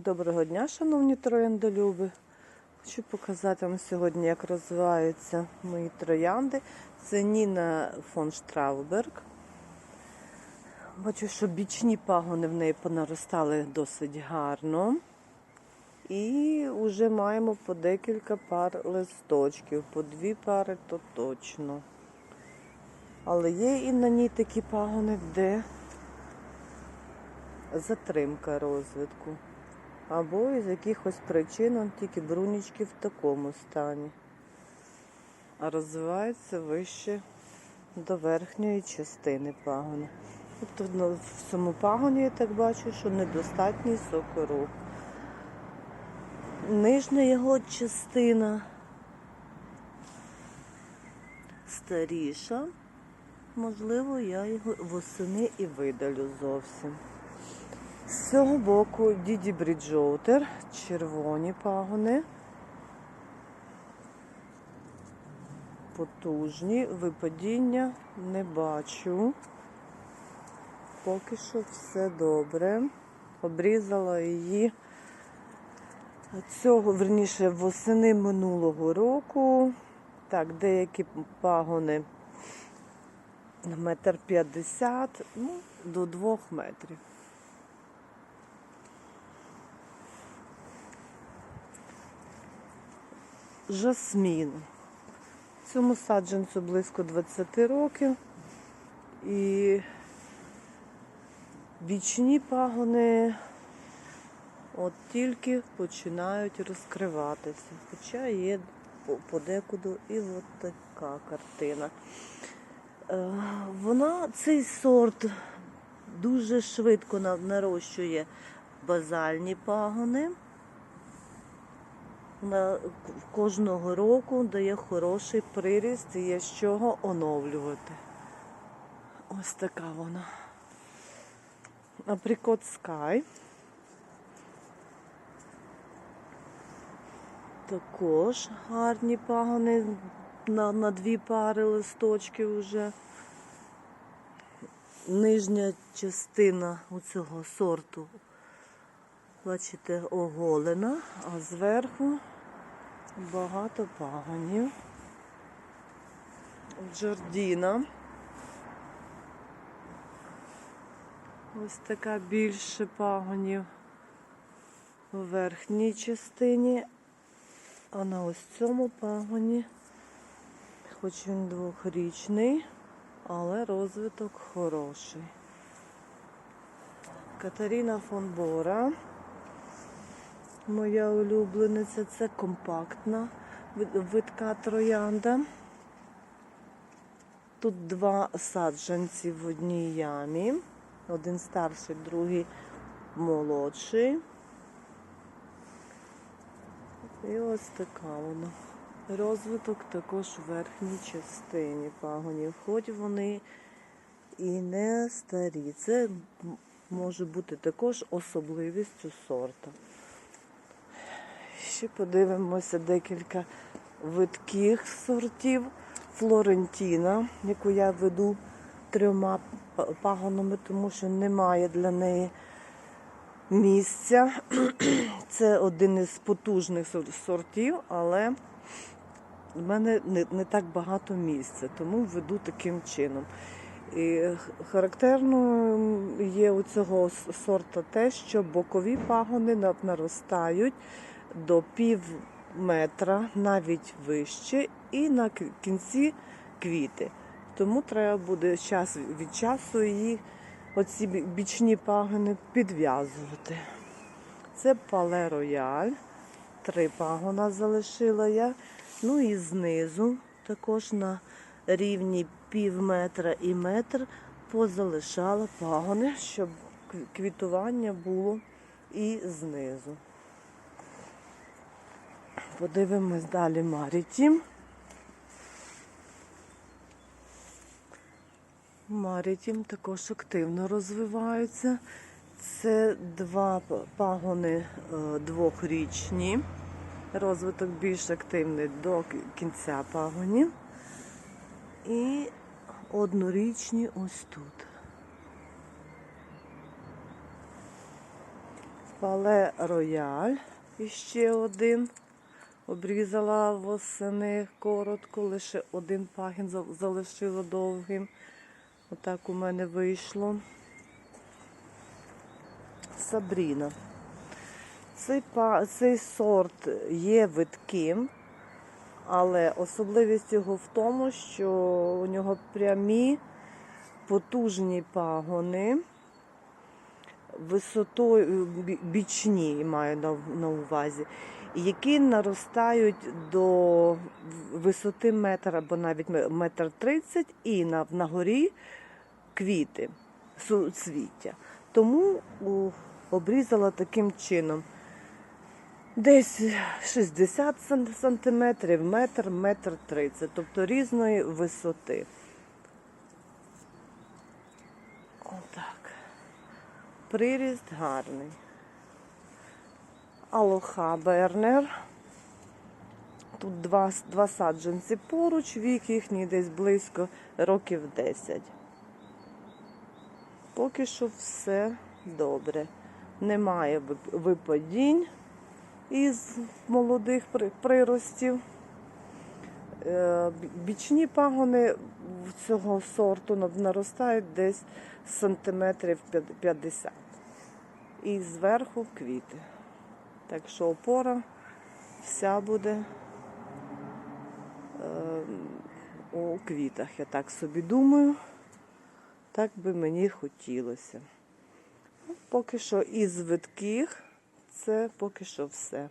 Доброго дня, шановні трояндолюби. Хочу показати вам сьогодні, як розвиваються мої троянди. Це Ніна фон Штрауберг. Бачу, що бічні пагони в неї понаростали досить гарно. І вже маємо по декілька пар листочків, по дві пари то точно. Але є і на ній такі пагони, де затримка розвитку. Або із якихось причин он тільки брунічки в такому стані. А розвиваються вище до верхньої частини пагона. Тобто ну, в цьому пагоні я так бачу, що недостатній сокорух. Нижня його частина старіша. Можливо, я його восени і видалю зовсім. З цього боку Діді Бріджоутер, червоні пагони. Потужні, випадіння не бачу. Поки що все добре. Обрізала її цього, верніше, восени минулого року. Так, деякі пагони метр п'ятдесят, ну, до двох метрів. Жасмін. Цьому саджанцю близько 20 років. І вічні пагони от тільки починають розкриватися. Хоча є по- подекуди і от така картина. Е, Вона, цей сорт дуже швидко нарощує базальні пагони. Кожного року дає хороший приріст і є з чого оновлювати. Ось така вона. Априкот Sky. Також гарні пагони на, на дві пари листочків вже. Нижня частина у цього сорту, бачите, оголена, а зверху багато пагонів. Джордіна. Ось така більше пагонів у верхній частині, а на ось цьому пагоні, хоч він двохрічний, але розвиток хороший. Катаріна фон Бора. Моя улюблениця це компактна видка троянда. Тут два саджанці в одній ямі. Один старший, другий молодший. І ось така вона. Розвиток також у верхній частині пагонів. Хоч вони і не старі. Це може бути також особливістю сорта. Ще подивимося декілька видких сортів. Флорентіна, яку я веду трьома пагонами, тому що немає для неї місця. Це один із потужних сортів, але в мене не, так багато місця, тому веду таким чином. І характерно є у цього сорта те, що бокові пагони наростають до пів метра, навіть вище, і на кінці квіти. Тому треба буде час від часу її оці бічні пагони підв'язувати. Це пале рояль. Три пагона залишила я. Ну і знизу також на рівні пів метра і метр позалишала пагони, щоб квітування було і знизу. Подивимось далі Марітім. Марітім також активно розвиваються. Це два пагони е, двохрічні. Розвиток більш активний до кінця пагонів. І однорічні ось тут. Пале рояль іще один. Обрізала восени коротко, лише один пагін залишила довгим. Отак у мене вийшло. Сабріна. Цей, цей сорт є видким, але особливість його в тому, що у нього прямі потужні пагони, висотою бічні маю на, увазі, які наростають до висоти метр або навіть метр тридцять, і на, на горі квіти, суцвіття. Тому обрізала таким чином. Десь 60 сан- сантиметрів, метр, метр 30, тобто різної висоти. Приріст гарний. Алоха Бернер. Тут два, два саджанці поруч, вік їхній десь близько років 10. Поки що все добре. Немає випадінь із молодих приростів. Е, Бічні пагони цього сорту наростають десь сантиметрів 50. І зверху квіти. Так що опора вся буде е, у квітах, я так собі думаю. Так би мені хотілося. Ну, Поки що із видких це поки що все.